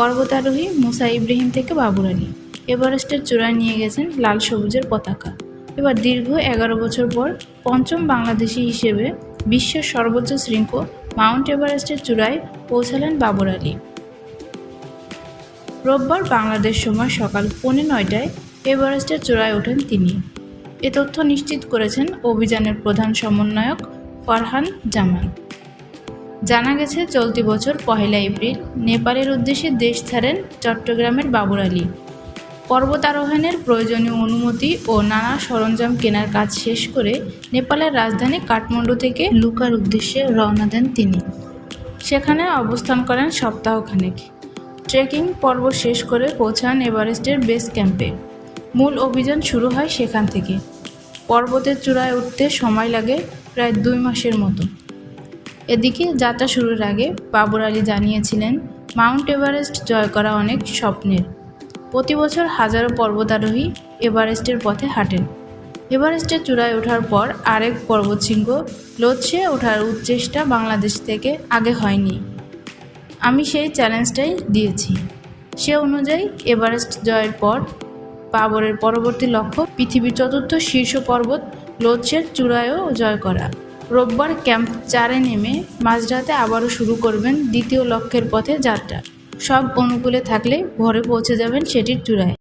পর্বতারোহী মুসা ইব্রাহিম থেকে বাবুর আলী এভারেস্টের চূড়ায় নিয়ে গেছেন লাল সবুজের পতাকা। এবার দীর্ঘ এগারো বছর পর পঞ্চম বাংলাদেশি হিসেবে বিশ্বের সর্বোচ্চ শৃঙ্গ মাউন্ট এভারেস্টের চূড়ায় পৌঁছালেন বাবর আলী রোববার বাংলাদেশ সময় সকাল পৌনে নয়টায় এভারেস্টের চূড়ায় ওঠেন তিনি। এ তথ্য নিশ্চিত করেছেন অভিযানের প্রধান সমন্বয়ক ফরহান জামান। জানা গেছে, চলতি বছর পহেলা এপ্রিল নেপালের উদ্দেশ্যে দেশ ছাড়েন চট্টগ্রামের বাবুর আলী। পর্বত আরোহণের প্রয়োজনীয় অনুমতি ও নানা সরঞ্জাম কেনার কাজ শেষ করে নেপালের রাজধানী কাঠমান্ডু থেকে লুকার উদ্দেশ্যে রওনা দেন তিনি। সেখানে অবস্থান করেন সপ্তাহখানেক। ট্রেকিং পর্ব শেষ করে পৌঁছান এভারেস্টের বেস ক্যাম্পে। মূল অভিযান শুরু হয় সেখান থেকে। পর্বতের চূড়ায় উঠতে সময় লাগে প্রায় দুই মাসের মতো। এদিকে যাত্রা শুরুর আগে বাবর আলী জানিয়েছিলেন, মাউন্ট এভারেস্ট জয় করা অনেক স্বপ্নের। প্রতি বছর হাজারো পর্বতারোহী এভারেস্টের পথে হাঁটেন। এভারেস্টের চূড়ায় ওঠার পর আরেক পর্বতশৃঙ্গ লোচ্ছে ওঠার উচ্চেষ্টা বাংলাদেশ থেকে আগে হয়নি। আমি সেই চ্যালেঞ্জটাই দিয়েছি। সে অনুযায়ী এভারেস্ট জয়ের পর বাবরের পরবর্তী লক্ষ্য পৃথিবীর চতুর্থ শীর্ষ পর্বত লোচ্ছের চূড়ায়ও জয় করা। রোববার ক্যাম্প চারে নেমে মাঝরাতে আবারও শুরু করবেন দ্বিতীয় লক্ষ্যের পথে যাত্রা। সব অনুকূলে থাকলে ঘরে পৌঁছে যাবেন সেটির চূড়ায়।